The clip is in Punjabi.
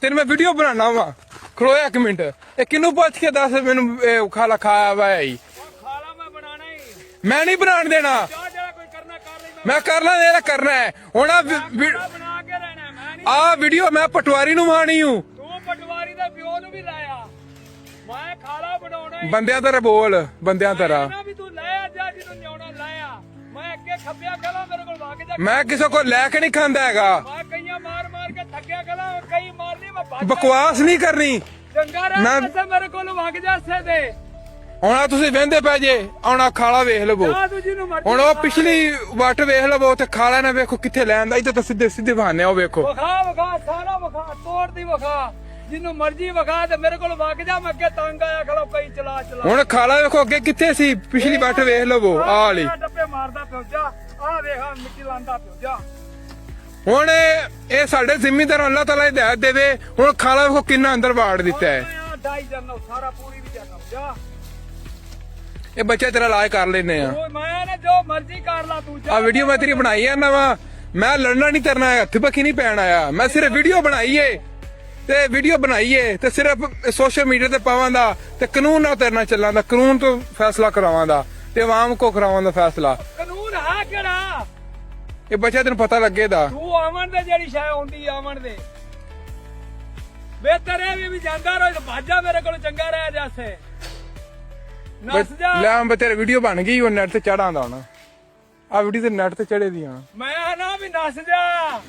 ਤੈਨੂੰ ਮੈਂ ਵੀਡੀਓ ਬਣਾਉਣਾ ਵਾ। ਖਲੋਇਆ ਇੱਕ ਮਿੰਟ। ਇਹ ਕਿਨੂੰ ਪੁੱਛ ਕੇ ਦੱਸ ਮੈਨੂੰ ਇਹ ਖਾਲਾ ਖਾਇਆ ਵਾ ਇਹ? ਖਾਲਾ ਮੈਂ ਬਣਾਣਾ ਹੀ। ਮੈਂ ਨਹੀਂ ਬਣਾਉਣ ਦੇਣਾ। ਜਿਹੜਾ ਕਰਨਾ ਕਰ ਮੈਂ ਕਰ ਲਾਂ ਇਹਦਾ ਕਰਨਾ ਹੈ। ਹੁਣ ਆ ਆ ਵੀਡੀਓ ਮੈਂ ਪਟਵਾਰੀ ਨੂੰ ਮਾਣੀ ਹੂੰ। ਤੂੰ ਪਟਵਾਰੀ ਦੇ ਪਿਓ ਨੂੰ ਵੀ ਲਾਇਆ ਮੈਂ ਖਾਲਾ ਬਣਾਉਣਾ ਬੰਦਿਆਂ ਤਰ੍ਹਾਂ ਬੋਲ ਬੰਦਿਆਂ ਤਰ੍ਹਾਂ। ਵੀ ਤੂੰ ਲੈ ਆ ਜਾ ਜਿਹਨੂੰ ਨਿਆਉਣਾ ਲਾਇਆ ਮੈਂ ਅੱਗੇ ਖੱਬਿਆ ਕਲਾ ਮੇਰੇ ਕੋਲ ਵਗ ਜਾ। ਮੈਂ ਕਿਸੇ ਕੋਲ ਲੈ ਕੇ ਨਹੀਂ ਖਾਂਦਾ ਹੈਗਾ। ਕੇ ਥੱਕਿਆ ਕਲਾ ਕਈ ਮਾਰ ਲਈ ਮੈਂ ਭੱਜ ਬਕਵਾਸ ਨਹੀਂ ਕਰਨੀ। ਚੰਗਾ ਮੈਂ- ਰਹਿ ਤੇ ਮੇਰੇ ਕੋਲ ਵਗ ਜਾ ਸੇ ਦੇ ਹੁਣ ਆਹ ਤੁਸੀਂ ਵਹਿੰਦੇ ਪੈ ਜੇ ਆਹ ਖਾਲਾ ਵੇਖ ਲਵੋ। ਆ ਹੁਣ ਉਹ ਪਿਛਲੀ ਵਾਟ ਵੇਖ ਲਵੋ ਤੇ ਖਾਲਾ ਨੇ ਵੇਖੋ ਕਿੱਥੇ ਲੈਂਦਾ ਇੱਥੇ ਤਾਂ ਸਿੱਧੇ ਸਿੱਧੇ ਬਹਾਨੇ ਆ ਉਹ ਵੇਖੋ। ਵਖਾ ਵਖਾ ਸਾਰਾ ਵਖਾ ਤੋੜ ਦੀ ਵਖਾ। ਜਿਹਨੂੰ ਮਰਜ਼ੀ ਵਖਾ ਤੇ ਮੇਰੇ ਕੋਲ ਵਗ ਜਾ ਮੈਂ ਅੱਗੇ ਤੰਗ ਆਇਆ ਖਲੋ ਕਈ ਚਲਾ ਚਲਾ। ਹੁਣ ਖਾਲਾ ਵੇਖੋ ਅੱਗੇ ਕਿੱਥੇ ਸੀ? ਪਿਛਲੀ ਵਾਟ ਵੇਖ ਲਵੋ ਆਹ ਵਾਲੀ। ਆਹ ਡੱਬੇ ਮਾਰਦਾ ਪਿਓ ਜਾ। ਆ ਵੇਖ ਆਹ ਮਿੱਟੀ ਲਾਂਦਾ ਪਿਓ ਜਾ। ਹੁਣ ਇਹ ਸਾਡੇ ਜ਼ਿਮੀਂਦਾਰ ਅੱਲਾਹ ਤਾਲਾ ਹਦਾਇਤ ਦੇਵੇ ਹੁਣ ਖਾਲਾ ਵੇਖੋ ਕਿੰਨਾ ਅੰਦਰ ਵਾੜ ਦਿੱਤਾ ਹੈ। ਆ ਡਾਈ ਜਰਨਲ ਸਾਰਾ ਪੂਰੀ ਵੀ ਜਾਣਾ ਜਾ। ਇਹ ਬੱਚੇ ਤੇਰਾ ਇਲਾਜ ਕਰ ਲੈਨੇ ਆ। ਮੈਂ ਨਾ ਜੋ ਮਰਜ਼ੀ ਕਰ ਲਾ ਤੂੰ ਜਾ। ਆ ਵੀਡੀਓ ਮੈਂ ਤੇਰੀ ਬਣਾਈ ਆ ਨਵਾਂ। ਮੈਂ ਲੜਨਾ ਨਹੀਂ ਕਰਨਾ ਹੈ ਹੱਥ ਪੱਕੀ ਨਹੀਂ ਪੈਣ ਆਇਆ। ਮੈਂ ਸਿਰਫ ਵੀਡੀਓ ਬਣਾਈ ਏ। ਤੇ ਵੀਡੀਓ ਬਣਾਈ ਏ ਤੇ ਸਿਰਫ ਸੋਸ਼ਲ ਮੀਡੀਆ ਤੇ ਪਾਵਾਂ ਦਾ। ਤੇ ਕਾਨੂੰਨ ਨਾਲ ਤੇਰੇ ਨਾਲ ਚੱਲਾਂ ਦਾ ਕਾਨੂੰਨ ਤੋਂ ਫੈਸਲਾ ਕਰਾਵਾਂ ਦਾ। ਤੇ ਆਵਾਮ ਕੋ ਕਰਾਵਾਂ ਦਾ ਫੈਸਲਾ। ਕਾਨੂੰਨ ਹੈ ਕਿਹੜਾ? ਇਹ ਬੱਚਾ ਤੈਨੂੰ ਪਤਾ ਲੱਗੇਦਾ। ਤੂੰ ਆਵਣ ਦੇ ਜਿਹੜੀ ਸ਼ੈ ਆਉਂਦੀ ਆਵਣ ਦੇ। ਬਿਹਤਰ ਇਹ ਵੀ ਵੀ ਜਾਂਦਾ ਰੋ ਭਾਜਾ ਮੇਰੇ ਕੋਲ ਚੰਗਾ ਰਹਿ ਜਾਸੇ ਨਸ ਜਾ। ਲੈ ਮੈਂ ਤੇਰੀ ਵੀਡੀਓ ਬਣ ਗਈ ਉਹ ਨੈਟ ਤੇ ਚੜਾਂਦਾ ਹੁਣ। ਆ ਵੀਡੀਓ ਤੇ ਨੈਟ ਤੇ ਚੜੇ ਦੀਆਂ ਮੈਂ ਨਾ ਵੀ ਨਸ ਜਾ।